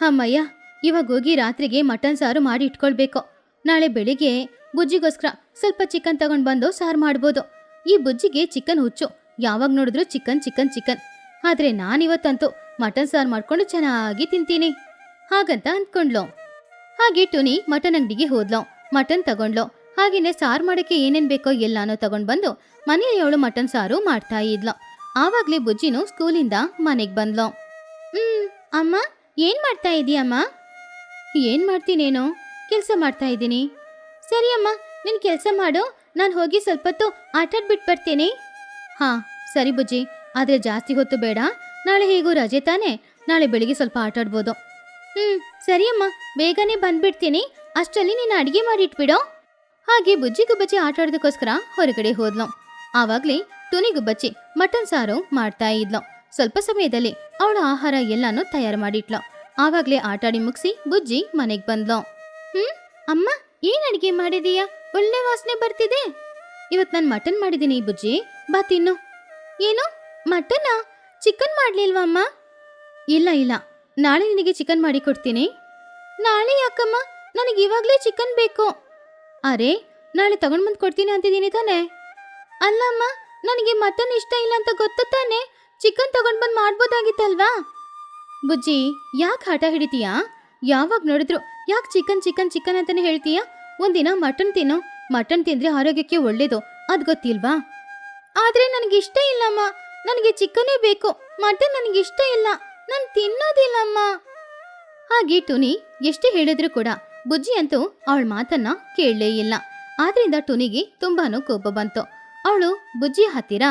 ಅಮ್ಮಯ್ಯ, ಇವಾಗ ಹೋಗಿ ರಾತ್ರಿಗೆ ಮಟನ್ ಸಾರು ಮಾಡಿ ಇಟ್ಕೊಳ್ಬೇಕು. ನಾಳೆ ಬೆಳಿಗ್ಗೆ ಬುಜ್ಜಿಗೋಸ್ಕರ ಸ್ವಲ್ಪ ಚಿಕನ್ ತಗೊಂಡ್ ಬಂದು ಸಾರು ಮಾಡ್ಬೋದು. ಈ ಬುಜ್ಜಿಗೆ ಚಿಕನ್ ಹುಚ್ಚು. ಯಾವಾಗ ನೋಡಿದ್ರು ಚಿಕನ್ ಚಿಕನ್ ಚಿಕನ್. ಆದ್ರೆ ನಾನಿವತ್ತಂತೂ ಮಟನ್ ಸಾರು ಮಾಡ್ಕೊಂಡು ಚೆನ್ನಾಗಿ ತಿಂತೀನಿ. ಹಾಗಂತ ಅಂದ್ಕೊಂಡ್ಲು. ಹಾಗೆ ಟುನಿ ಮಟನ್ ಅಂಗಡಿಗೆ ಹೋದ್ಲು. ಮಟನ್ ತಗೊಂಡ್ಲು. ಹಾಗೇನೆ ಸಾರು ಮಾಡೋಕ್ಕೆ ಏನೇನು ಬೇಕೋ ಎಲ್ಲಾನು ತಗೊಂಡು ಬಂದು ಮನೆಯಲ್ಲಿ ಅವಳು ಮಟನ್ ಸಾರು ಮಾಡ್ತಾ ಇದ್ಲು. ಆವಾಗಲೇ ಬುಜ್ಜಿನು ಸ್ಕೂಲಿಂದ ಮನೆಗೆ ಬಂದ್ಲು. ಹ್ಮ್, ಅಮ್ಮ, ಏನು ಮಾಡ್ತಾ ಇದೀಯಮ್ಮ? ಏನ್ ಮಾಡ್ತೀನೇನೋ? ಕೆಲಸ ಮಾಡ್ತಾ ಇದ್ದೀನಿ. ಸರಿ ಅಮ್ಮ, ನಿನ್ ಕೆಲಸ ಮಾಡು, ನಾನು ಹೋಗಿ ಸ್ವಲ್ಪ ಹೊತ್ತು ಆಟಾಡ್ಬಿಟ್ಟು ಬರ್ತೀನಿ. ಹಾ, ಸರಿ ಬುಜ್ಜಿ, ಆದ್ರೆ ಜಾಸ್ತಿ ಹೊತ್ತು ಬೇಡ. ನಾಳೆ ಹೇಗೂ ರಜೆ ತಾನೆ, ನಾಳೆ ಬೆಳಿಗ್ಗೆ ಸ್ವಲ್ಪ ಆಟಾಡ್ಬೋದು. ಹ್ಮ್, ಸರಿ ಅಮ್ಮ, ಬೇಗನೆ ಬಂದ್ಬಿಡ್ತೀನಿ. ಅಷ್ಟರಲ್ಲಿ ನೀನು ಅಡಿಗೆ ಮಾಡಿಟ್ಬಿಡೋ. ಹಾಗೆ ಬುಜ್ಜಿ ಗುಬ್ಬಚ್ಚಿ ಆಟ ಆಡೋದಕ್ಕೋಸ್ಕರ ಹೊರಗಡೆ ಹೋದ್ಲು. ಆವಾಗ್ಲೇ ತುನಿ ಗುಬ್ಬಚ್ಚಿ ಮಟನ್ ಸಾರು ಮಾಡ್ತಾ ಇದ್ಲು. ಸ್ವಲ್ಪ ಸಮಯದಲ್ಲಿ ಅವಳ ಆಹಾರ ಎಲ್ಲಾನು ತಯಾರು ಮಾಡಿಟ್ಲು. ಆವಾಗ್ಲೇ ಆಟಾಡಿ ಮುಗಿಸಿ ಬುಜ್ಜಿ ಮನೆಗ್ ಬಂದ್ಲು. ಹ್ಮ್, ಅಮ್ಮ, ಏನ್ ಅಡಿಗೆ ಮಾಡಿದೀಯಾ? ಒಳ್ಳೆ ವಾಸನೆ ಬರ್ತಿದೆ. ಇವತ್ ನಾನು ಮಟನ್ ಮಾಡಿದ್ದೀನಿ ಬುಜ್ಜಿ. ಬಾ ತಿನ್ನು. ಏನು? ಮಟನಾ? ಚಿಕನ್ ಮಾಡ್ಲಿಲ್ವಾ ಅಮ್ಮ? ಇಲ್ಲ ಇಲ್ಲ. ನಾಳೆ ನಿನಗೆ ಚಿಕನ್ ಮಾಡಿ ಕೊಡ್ತೀನಿ. ನಾಳೆ ಯಾಕಮ್ಮ? ನನಗೆ ಇವಾಗ್ಲೇ ಚಿಕನ್ ಬೇಕು. ಅರೆ, ನಾಳೆ ತಗೊಂಡ್ ಬಂದು ಕೊಡ್ತೀನಿ ಅಂತಿದ್ದೀನಿ ತಾನೆ? ಅಲ್ಲಮ್ಮ, ನನಗೆ ಮಟನ್ ಇಷ್ಟ ಇಲ್ಲ ಅಂತ ಗೊತ್ತು ತಾನೆ? ಚಿಕನ್ ತಗೊಂಡ್ ಬಂದು ಮಾಡ್ಬೋದಾಗಿತ್ತಲ್ವಾ? ಬುಜ್ಜಿ, ಯಾಕೆ ಹಠ ಹಿಡಿತೀಯಾ? ಯಾವಾಗ ನೋಡಿದ್ರು ಯಾಕೆ ಚಿಕನ್ ಚಿಕನ್ ಚಿಕನ್ ಅಂತಾನೆ ಹೇಳ್ತೀಯಾ? ಒಂದಿನ ಮಟನ್ ತಿನ್ನು. ಮಟನ್ ತಿಂದ್ರೆ ಆರೋಗ್ಯಕ್ಕೆ ಒಳ್ಳೇದು. ಅದು ಗೊತ್ತಿಲ್ವಾ? ಆದ್ರೆ ನನಗೆ ಇಷ್ಟ ಇಲ್ಲಮ್ಮ. ನನಗೆ ಚಿಕನೇ ಬೇಕು. ಮಟನ್ ನನಗೆ ಇಷ್ಟ ಇಲ್ಲ. ನಾನು ತಿನ್ನೋದಿಲ್ಲಮ್ಮ. ಹಾಗೆ, ಟುನಿ, ಎಷ್ಟೇ ಹೇಳಿದ್ರು ಕೂಡ ಬುಜ್ಜಿ ಅಂತೂ ಅವಳ ಮಾತನ್ನ ಕೇಳಲೇ ಇಲ್ಲ. ಆದ್ರಿಂದ ಟುನಿಗೆ ತುಂಬಾನು ಕೋಪ ಬಂತು. ಅವಳು, ಬುಜ್ಜಿ ಹತ್ತಿರ?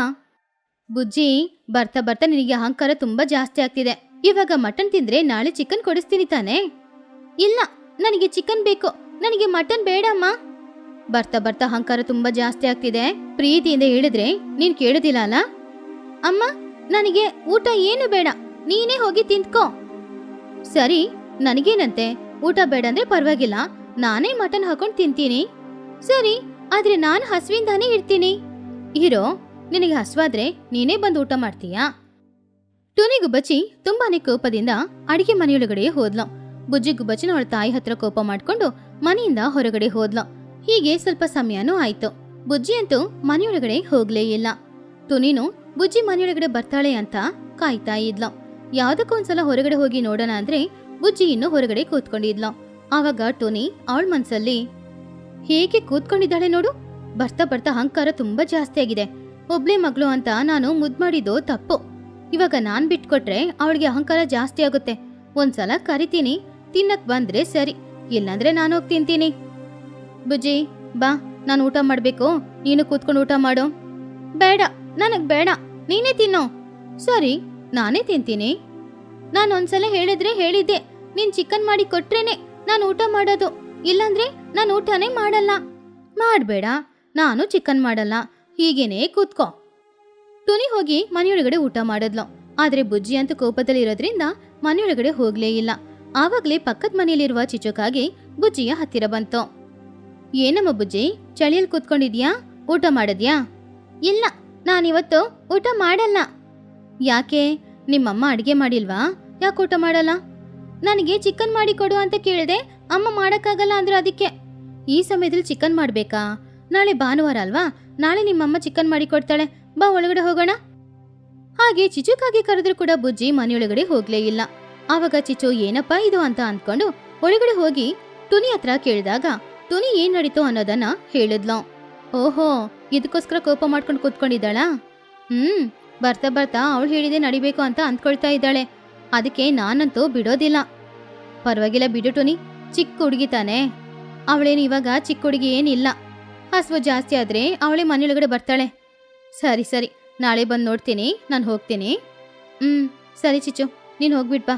ಬುಜ್ಜಿ, ಬರ್ತಾ ಬರ್ತಾ ನಿನಗೆ ಅಹಂಕಾರ ತುಂಬಾ ಜಾಸ್ತಿ ಆಗ್ತಿದೆ. ಇವಾಗ ಮಟನ್ ತಿಂದ್ರೆ ನಾಳೆ ಚಿಕನ್ ಕೊಡಿಸ್ತೀನಿ ತಾನೆ? ಇಲ್ಲ, ನನಗೆ ಚಿಕನ್ ಬೇಕು. ನನಗೆ ಮಟನ್ ಬೇಡಮ್ಮ. ಬರ್ತಾ ಬರ್ತಾ ಅಹಂಕಾರ ತುಂಬಾ ಜಾಸ್ತಿ ಆಗ್ತಿದೆ. ಪ್ರೀತಿಯಿಂದ ಹೇಳಿದ್ರೆ ನೀನ್ ಕೇಳುದಿಲ್ಲ ಅಲ್ಲ? ಅಮ್ಮ, ನನಗೆ ಊಟ ಏನು ಬೇಡ. ನೀನೇ ಹೋಗಿ ತಿಂದ್ಕೋ ಸರಿ, ನನಗೇನಂತೆ? ಊಟ ಬೇಡ ಅಂದ್ರೆ ಪರವಾಗಿಲ್ಲ. ನಾನೇ ಮಟನ್ ಹಾಕೊಂಡು ತಿಂತೀನಿ. ಸರಿ, ಆದ್ರೆ ನಾನು ಹಸುವಿಂದಾನೇ ಇರ್ತೀನಿ. ಹೀರೋ, ನಿನಗೆ ಹಸ್ವಾದ್ರೆ ನೀನೇ ಬಂದು ಊಟ ಮಾಡ್ತೀಯಾ? ಟುನಿ ಗುಬ್ಬಚ್ಚಿ ತುಂಬಾನೇ ಕೋಪದಿಂದ ಅಡಿಗೆ ಮನೆಯೊಳಗಡೆ ಹೋದ್ಲು. ಬುಜ್ಜಿ ಗುಬ್ಬಚ್ಚಿನ ಅವಳ ತಾಯಿ ಹತ್ರ ಕೋಪ ಮಾಡ್ಕೊಂಡು ಮನೆಯಿಂದ ಹೊರಗಡೆ ಹೋದ್ಲು. ಹೀಗೆ ಸ್ವಲ್ಪ ಸಮಯನೂ ಆಯ್ತು. ಬುಜ್ಜಿ ಅಂತೂ ಮನೆಯೊಳಗಡೆ ಹೋಗ್ಲೇ ಇಲ್ಲ. ಟುನಿನು ಬುಜ್ಜಿ ಮನೆಯೊಳಗಡೆ ಬರ್ತಾಳೆ ಅಂತ ಕಾಯ್ತಾ ಇದ್ಲು. ಯಾವ್ದಕ್ಕೊಂದ್ಸಲ ಹೊರಗಡೆ ಹೋಗಿ ನೋಡೋಣ ಅಂದ್ರೆ ಬುಜ್ಜಿ ಇನ್ನು ಹೊರಗಡೆ ಕೂತ್ಕೊಂಡಿದ್ಲು. ಆವಾಗ ಟೋನಿ ಅವಳ ಮನ್ಸಲ್ಲಿ, ಹೇಗೆ ಕೂತ್ಕೊಂಡಿದ್ದಾಳೆ ನೋಡು. ಬರ್ತಾ ಬರ್ತಾ ಅಹಂಕಾರ ತುಂಬಾ ಜಾಸ್ತಿ ಆಗಿದೆ. ಒಬ್ಳೆ ಮಗಳು ಅಂತ ನಾನು ಮುದ್ ಮಾಡಿದ್ದು ತಪ್ಪು. ಇವಾಗ ನಾನ್ ಬಿಟ್ಕೊಟ್ರೆ ಅವಳಿಗೆ ಅಹಂಕಾರ ಜಾಸ್ತಿ ಆಗುತ್ತೆ. ಒಂದ್ಸಲ ಕರಿತೀನಿ, ತಿನ್ನಕ್ ಬಂದ್ರೆ ಸರಿ, ಇಲ್ಲಾಂದ್ರೆ ನಾನು ಹೋಗಿ ತಿಂತೀನಿ. ಬುಜ್ಜಿ, ಬಾ, ನಾನು ಊಟ ಮಾಡ್ಬೇಕು. ನೀನು ಕೂತ್ಕೊಂಡು ಊಟ ಮಾಡು. ಬೇಡ, ನನಗ್ ಬೇಡ. ನೀನೇ ತಿನ್ನು. ಸರಿ, ನಾನೇ ತಿಂತೀನಿ. ನಾನು ಒಂದ್ಸಲ ಹೇಳಿದ್ರೆ ಹೇಳಿದ್ದೆ. ನೀನ್ ಚಿಕನ್ ಮಾಡಿ ಕೊಟ್ರೇನೆ ನಾನು ಊಟ ಮಾಡೋದು. ಇಲ್ಲಾಂದ್ರೆ ನಾನು ಊಟನೇ ಮಾಡಲ್ಲ. ಮಾಡಬೇಡ, ನಾನು ಚಿಕನ್ ಮಾಡಲ್ಲ. ಹೀಗೇನೆ ಕೂತ್ಕೋ. ಟುನಿ ಹೋಗಿ ಮನೆಯೊಳಗಡೆ ಊಟ ಮಾಡಿದ್ಲು. ಆದ್ರೆ ಬುಜ್ಜಿ ಅಂತ ಕೋಪದಲ್ಲಿ ಇರೋದ್ರಿಂದ ಮನೆಯೊಳಗಡೆ ಹೋಗ್ಲೇ ಇಲ್ಲ. ಆವಾಗ್ಲೇ ಪಕ್ಕದ ಮನೆಯಲ್ಲಿರುವ ಚಿಚುಕಾಗಿ ಬುಜ್ಜಿಯ ಹತ್ತಿರ ಬಂತು. ಏನಮ್ಮ ಬುಜ್ಜಿ, ಚಳಿಯಲ್ಲಿ ಕೂತ್ಕೊಂಡಿದ್ಯಾ? ಊಟ ಮಾಡದ್ಯಾ? ಇಲ್ಲ, ನಾನಿವತ್ತು ಊಟ ಮಾಡಲ್ಲ. ಯಾಕೆ? ನಿಮ್ಮಮ್ಮ ಅಡಿಗೆ ಮಾಡಿಲ್ವಾ? ಯಾಕೆ ಊಟ ಮಾಡಲ್ಲ? ನನಗೆ ಚಿಕನ್ ಮಾಡಿ ಕೊಡು ಅಂತ ಕೇಳಿದೆ ಅಮ್ಮ ಮಾಡೋಕ್ಕಾಗಲ್ಲ ಅಂದ್ರೆ ಅದಕ್ಕೆ. ಈ ಸಮಯದಲ್ಲಿ ಚಿಕನ್ ಮಾಡಬೇಕಾ? ನಾಳೆ ಭಾನುವಾರ ಅಲ್ವಾ? ನಾಳೆ ನಿಮ್ಮಮ್ಮ ಚಿಕನ್ ಮಾಡಿ ಕೊಡ್ತಾಳೆ. ಬಾ ಒಳಗಡೆ ಹೋಗೋಣ. ಹಾಗೆ ಚಿಚುಕಾಗಿ ಕರೆದ್ರು ಕೂಡ ಬುಜ್ಜಿ ಮನೆಯೊಳಗಡೆ ಹೋಗ್ಲೇ ಇಲ್ಲ. ಆವಾಗ ಚಿಚು, ಏನಪ್ಪಾ ಇದು ಅಂತ ಅಂದ್ಕೊಂಡು ಒಳಗಡೆ ಹೋಗಿ ಟುನಿ ಹತ್ರ ಕೇಳಿದಾಗ ಟುನಿ ಏನ್ ನಡೀತು ಅನ್ನೋದನ್ನ ಹೇಳಿದ್ಲು. ಓಹೋ, ಇದಕ್ಕೋಸ್ಕರ ಕೋಪ ಮಾಡ್ಕೊಂಡು ಕೂತ್ಕೊಂಡಿದ್ದಾಳಾ? ಹ್ಮ್, ಬರ್ತಾ ಬರ್ತಾ ಅವಳು ಹೇಳಿದೆ ನಡಿಬೇಕು ಅಂತ ಅಂದ್ಕೊಳ್ತಾ ಇದ್ದಾಳೆ. ಅದಕ್ಕೆ ನಾನಂತೂ ಬಿಡೋದಿಲ್ಲ. ಪರವಾಗಿಲ್ಲ ಬಿಡು ಟುನಿ, ಚಿಕ್ಕ ಹುಡುಗಿ ತಾನೆ. ಅವಳೇನು ಇವಾಗ ಚಿಕ್ಕ ಹುಡುಗಿ ಏನಿಲ್ಲ. ಹಸುವು ಜಾಸ್ತಿ ಆದ್ರೆ ಅವಳೇ ಮನೆಯೊಳಗಡೆ ಬರ್ತಾಳೆ. ಸರಿ ಸರಿ, ನಾಳೆ ಬಂದು ನೋಡ್ತೀನಿ, ನಾನು ಹೋಗ್ತೀನಿ. ಹ್ಮ್, ಸರಿ ಚಿಚು ನೀನು ಹೋಗ್ಬಿಟ್ಬಾ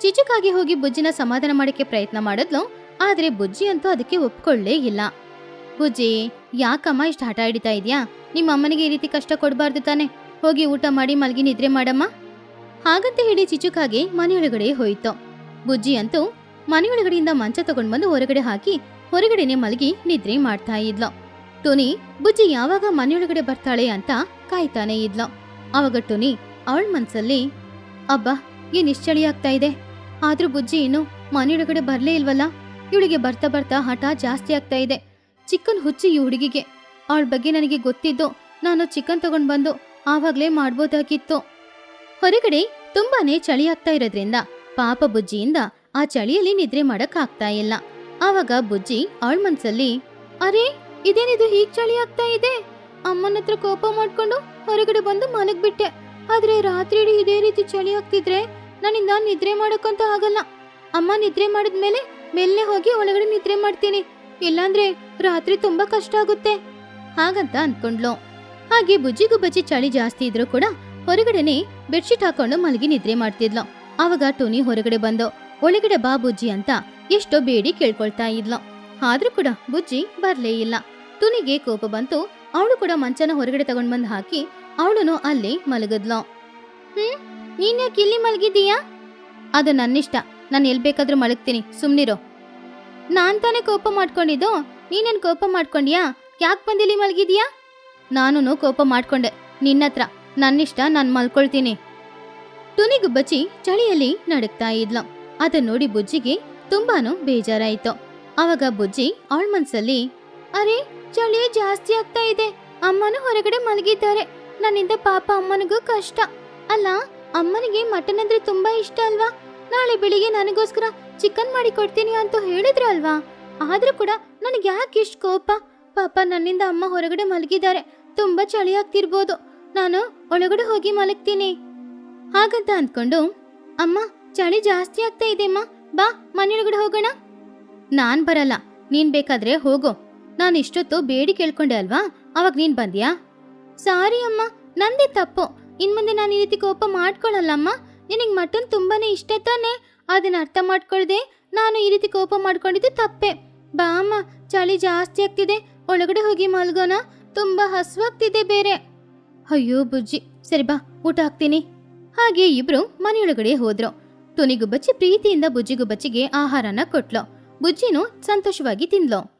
ಚಿಚುಕಾಗಿ ಹೋಗಿ ಬುಜ್ಜಿನ ಸಮಾಧಾನ ಮಾಡಕ್ಕೆ ಪ್ರಯತ್ನ ಮಾಡಿದ್ಲು, ಆದ್ರೆ ಬುಜ್ಜಿ ಅಂತೂ ಅದಕ್ಕೆ ಒಪ್ಕೊಳ್ಳೇ ಇಲ್ಲ. ಬುಜ್ಜಿ, ಯಾಕಮ್ಮ ಇಷ್ಟು ಹಠ ಹಿಡಿತಾ ಇದೆಯಾ? ನಿಮ್ಮ ಅಮ್ಮನಿಗೆ ಈ ರೀತಿ ಕಷ್ಟ ಕೊಡಬಾರ್ದು ತಾನೆ. ಹೋಗಿ ಊಟ ಮಾಡಿ ಮಲಗಿ ನಿದ್ರೆ ಮಾಡಮ್ಮ. ಹಾಗಂತ ಹೇಳಿ ಚಿಚುಕಾಗೆ ಮನೆಯೊಳಗಡೆ ಹೋಯಿತು. ಬುಜ್ಜಿ ಅಂತೂ ಮನೆಯೊಳಗಡೆಯಿಂದ ಮಂಚ ತಗೊಂಡ್ ಬಂದು ಹೊರಗಡೆ ಹಾಕಿ ಹೊರಗಡೆನೆ ಮಲಗಿ ನಿದ್ರೆ ಮಾಡ್ತಾ ಇದ್ಲು. ಟುನಿ, ಬುಜ್ಜಿ ಯಾವಾಗ ಮನೆಯೊಳಗಡೆ ಬರ್ತಾಳೆ ಅಂತ ಕಾಯ್ತಾನೆ ಇದ್ಲು. ಅವಾಗ ಟುನಿ ಅವಳ ಮನ್ಸಲ್ಲಿ, ಅಬ್ಬಾ, ಏನ್ ನಿಶ್ಚಳಿ ಚಳಿ ಆಗ್ತಾ ಇದೆ? ಆದ್ರೂ ಬುಜ್ಜಿ ಇನ್ನು ಮನೆಯೊಳಗಡೆ ಬರ್ಲೇ ಇಲ್ವಲ್ಲ? ಇವಳಿಗೆ ಬರ್ತಾ ಬರ್ತಾ ಹಠ ಜಾಸ್ತಿ ಆಗ್ತಾ ಇದೆ. ಚಿಕನ್ ಹುಚ್ಚಿ ಈ ಹುಡುಗಿಗೆ. ಅವಳ ಬಗ್ಗೆ ನನಗೆ ಗೊತ್ತಿದ್ದು ನಾನು ಚಿಕನ್ ತಗೊಂಡ್ ಬಂದು ಆವಾಗ್ಲೇ ಮಾಡ್ಬೋದಾಗಿತ್ತು. ಹೊರಗಡೆ ತುಂಬಾನೇ ಚಳಿ ಆಗ್ತಾ ಇರೋದ್ರಿಂದ ಪಾಪ ಬುಜ್ಜಿಯಿಂದ ಆ ಚಳಿಯಲ್ಲಿ ನಿದ್ರೆ ಮಾಡಕ್ ಆಗ್ತಾ ಇಲ್ಲ. ಆವಾಗ ಬುಜ್ಜಿ ಅವಳ ಮನ್ಸಲ್ಲಿ, ಅರೆ, ಇದೇನಿದು ಹೀಗ್ ಚಳಿ ಆಗ್ತಾ ಇದೆ? ಅಮ್ಮನ ಹತ್ರ ಕೋಪ ಮಾಡ್ಕೊಂಡು ಹೊರಗಡೆ ಬಂದು ಮಲಗ್ಬಿಟ್ಟೆ ಆದ್ರೆ ರಾತ್ರಿ ಇದೇ ರೀತಿ ಚಳಿ ಆಗ್ತಿದ್ರೆ ನನ್ನಿಂದ ನಿದ್ರೆ ಮಾಡಕ್ಕಂತ ಆಗಲ್ಲ. ಅಮ್ಮ ನಿದ್ರೆ ಮಾಡಿದ್ಮೇಲೆ ಮೆಲ್ಲೆ ಹೋಗಿ ಒಳಗಡೆ ನಿದ್ರೆ ಮಾಡ್ತೀನಿ. ಇಲ್ಲಾಂದ್ರೆ ರಾತ್ರಿ ತುಂಬಾ ಕಷ್ಟ ಆಗುತ್ತೆ. ಹಾಗಂತ ಅನ್ಕೊಂಡ್ಲು ಹಾಗೆ ಬುಜ್ಜಿಗೂ ಬಜ್ಜಿ ಚಳಿ ಜಾಸ್ತಿ ಇದ್ರೂ ಕೂಡ ಹೊರಗಡೆನೆ ಬೆಡ್ಶೀಟ್ ಹಾಕೊಂಡು ಮಲಗಿ ನಿದ್ರೆ ಮಾಡ್ತಿದ್ಲು. ಆವಾಗ ಟೋನಿ ಹೊರಗಡೆ ಬಂದು, ಒಳಗಡೆ ಬಾ ಬುಜ್ಜಿ ಅಂತ ಎಷ್ಟೋ ಬೇಡಿ ಕೇಳ್ಕೊಳ್ತಾ ಇದ್ಲು. ಆದ್ರೂ ಕೂಡ ಬುಜ್ಜಿ ಬರ್ಲೇ ಇಲ್ಲ. ಟುನಿಗೆ ಕೋಪ ಬಂತು. ಅವಳು ಕೂಡ ಮಂಚನ ಹೊರಗಡೆ ತಗೊಂಡ್ ಬಂದು ಹಾಕಿ ಅವಳು ಅಲ್ಲಿ ಮಲಗದ್ಲು. ಹ್ಮ್, ನೀನ್ ಯಾಕೆ ಇಲ್ಲಿ ಮಲಗಿದೀಯಾ ಅದು ನನ್ನಿಷ್ಟ. ನಾನು ಎಲ್ಲಿ ಬೇಕಾದ್ರೂ ಮಲಗ್ತೀನಿ. ಸುಮ್ನಿರು. ನಾನ್ ತಾನೇ ಕೋಪ ಮಾಡ್ಕೊಂಡಿದ್ದು? ನೀನೇನ್ ಕೋಪ ಮಾಡ್ಕೊಂಡ್ಯಾ? ಯಾಕೆ ಬಂದಿಲ್ಲಿ ಮಲಗಿದೀಯಾ ನಾನು ಕೋಪ ಮಾಡ್ಕೊಂಡೆ. ನಿನ್ನತ್ರ. ನನ್ನಿಷ್ಟ ನಾನ್ ಮಲ್ಕೊಳ್ತೀನಿ. ತುನಿಗು ಬಚ್ಚಿ ಚಳಿಯಲ್ಲಿ ನಡುಕ್ತಾ ಇದ್ಲ. ಅದನ್ನ ನೋಡಿ ಬುಜ್ಜಿಗೆ ತುಂಬಾನು ಬೇಜಾರಾಯ್ತು. ಅವಾಗ ಬುಜ್ಜಿ ಅವಳ ಮನ್ಸಲ್ಲಿ, ಅರೆ, ಚಳಿ ಜಾಸ್ತಿ ಆಗ್ತಾ ಇದೆ. ಅಮ್ಮನು ಹೊರಗಡೆ ಮಲಗಿದ್ದಾರೆ. ನನ್ನಿಂದ ಪಾಪ ಅಮ್ಮನಿಗೂ ಕಷ್ಟ. ಅಲ್ಲ, ಅಮ್ಮನಿಗೆ ಮಟನ್ ಅಂದ್ರೆ ತುಂಬಾ ಇಷ್ಟ ಅಲ್ವಾ? ನಾಳೆ ಬೆಳಿಗ್ಗೆ ನನಗೋಸ್ಕರ ಚಿಕನ್ ಮಾಡಿ ಕೊಡ್ತೀನಿ ಅಂತ ಹೇಳಿದ್ರು ಅಲ್ವಾ? ಆದ್ರೂ ಕೂಡ ನನಗೆ ಯಾಕೆ ಇಷ್ಟು ಕೋಪ? ಪಾಪ ನನ್ನಿಂದ ಅಮ್ಮ ಹೊರಗಡೆ ಮಲಗಿದ್ದಾರೆ. ತುಂಬಾ ಚಳಿ ಆಗ್ತಿರ್ಬೋದು. ನಾನು ಒಳಗಡೆ ಹೋಗಿ ಮಲಗ್ತೀನಿ. ಹಾಗಂತ ಅಂದ್ಕೊಂಡು, ಅಮ್ಮ, ಚಳಿ ಜಾಸ್ತಿ ಆಗ್ತಾ ಇದೆ, ಅಮ್ಮ. ಬಾ, ಮನೆಯೊಳಗಡೆ ಹೋಗೋಣ. ನಾನ್ ಬರಲ್ಲ. ನೀನ್ ಬೇಕಾದ್ರೆ ಹೋಗೋ. ನಾನು ಇಷ್ಟೊತ್ತು ಬೇಡಿ ಕೇಳ್ಕೊಂಡೆ ಅಲ್ವಾ? ಅವಾಗ ನೀನ್ ಬಂದ್ಯಾ? ಸಾರಿ, ಅಮ್ಮ. ನಂದೇ ತಪ್ಪು. ಇನ್ ಮುಂದೆ ನಾನು ಈ ರೀತಿ ಕೋಪ ಮಾಡ್ಕೊಳ್ಳಲ್ಲಮ್ಮ ನಿನಗೆ ಮಟನ್ ತುಂಬಾನೇ ಇಷ್ಟ ತಾನೆ? ಅದನ್ನ ಅರ್ಥ ಮಾಡ್ಕೊಳ್ದೆ ನಾನು ಈ ರೀತಿ ಕೋಪ ಮಾಡ್ಕೊಂಡಿದ್ದು ತಪ್ಪೆ. ಬಾ, ಅಮ್ಮ. ಚಳಿ ಜಾಸ್ತಿ ಆಗ್ತಿದೆ. ಒಳಗಡೆ ಹೋಗಿ ಮಲ್ಗೋಣ. ತುಂಬಾ ಹಸುವಾಗ್ತಿದೆ ಬೇರೆ. ಅಯ್ಯೋ ಬುಜ್ಜಿ, ಸರಿ ಬಾ, ಊಟ ಹಾಕ್ತೀನಿ. ಹಾಗೆ ಇಬ್ರು ಮನೆಯೊಳಗಡೆ ಹೋದ್ರು. ತುನಿಗೂ ಬಚ್ಚಿ ಪ್ರೀತಿಯಿಂದ ಬುಜ್ಜಿಗುಬ್ಬಚ್ಚಿಗೆ ಆಹಾರನ ಕೊಟ್ಲು. ಬುಜ್ಜಿನೂ ಸಂತೋಷವಾಗಿ ತಿಂದ್ಲು.